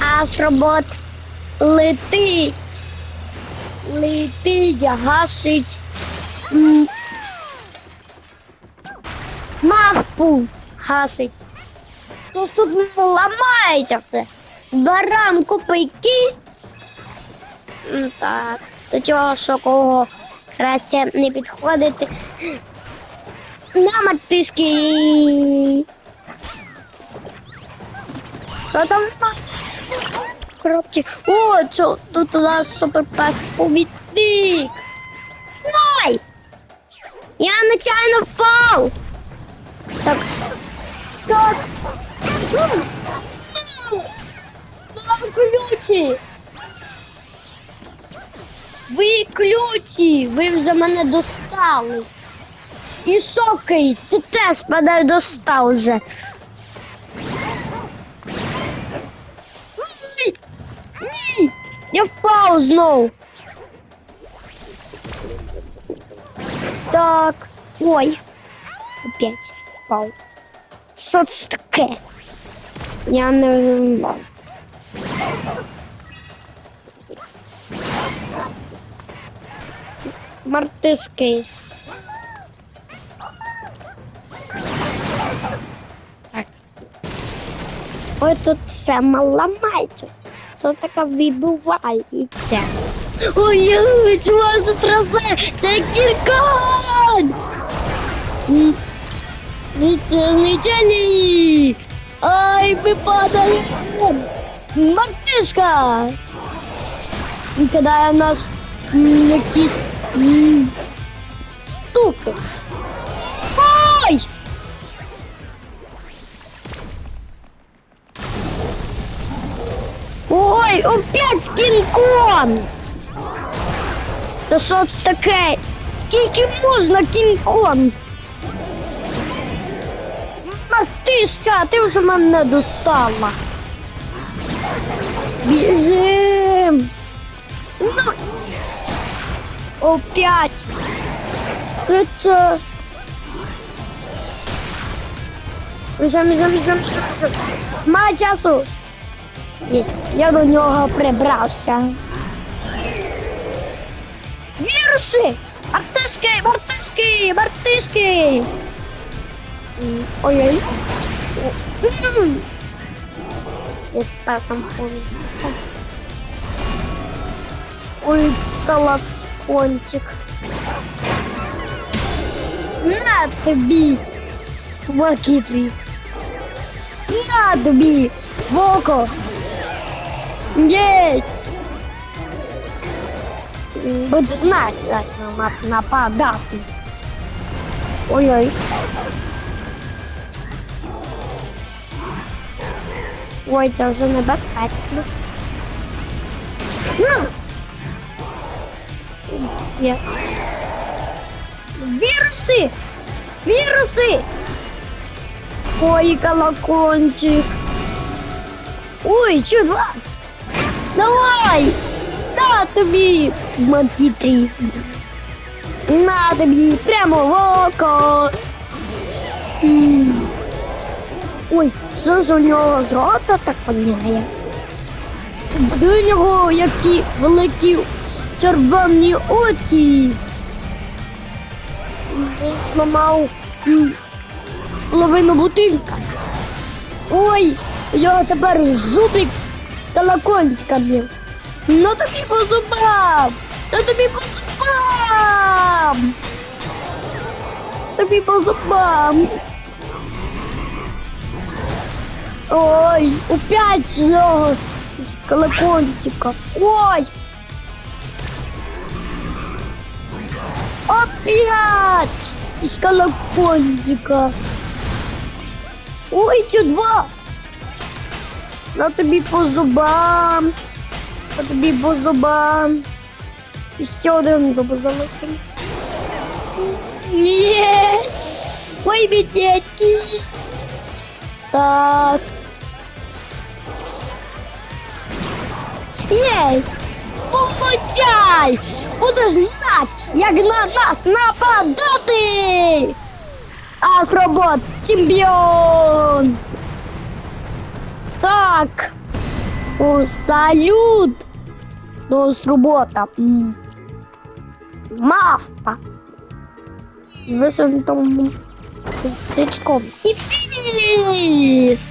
Астробот летить. Летить, гасить. Мавпу гасить. Не ламається все. Баран копейки. М, Так, до цього шокового краще не підходити. На матишки. Що там? Коробки. О, це тут у нас суперпес помічник. Ой! Я нечайно впав. Так. Так. Ключі. Ви ключі, ви вже мене достали. І шокай, це теж мене достав вже. Ні! Я впав знову. Так. Ой. Опять впав. Що? Я не. Мартишки. Так. Ой, тут все ламається Що таке відбувається? Ой, ой, чого це страшне? Це кількан! Ні, ні, це не челік! Ай, ми падаємо! Мартишка! І кидає в нас м, якісь м, штуки. Ой, опять кінг-конг! Та що це таке? Скільки можна кінг-конг? Мартишка, ти вже мене достала. Біжим. Ну. Опять. Це це. Біжим, біжим, біжим, біжим. Має часу. Єсть, я до нього прибрався. Віруси! Мартишки, мартишки, мартишки! Ой-ой. Я з песом ходить. Ой, колокольчик. На тобі! Воки твій. На тобі! Воко! Есть! М, Будь знати, як на нас нападати. Ой-ой. Ой, це вже небезпечно. Ну! Є. Віруси! Віруси! Ой, колокольчик. Ой, чудо! Давай! На тобі! Макітрі! На тобі! Прямо в око! Ой, що ж у нього з рота так воняє? У нього які великі червоні очі. Він зламав половину бутилька. Ой, нього тепер зубик з колокольчиками. Ну тобі по зубам! Ну тобі по зубам! Тобі по зубам! Ой, опять з нього з колокольчика. Ой! Опять! Из колокольчика. Ой, це два. На тобі по зубам. На тобі по зубам. І ще один зуб залишився. Ні. Ой, бідненький. Так. Єсть! Получай! Будеш знати, як на нас нападати! Астробот чемпіон! Так. О, салют! До робота. Маста. З висунутим язичком. І фініс!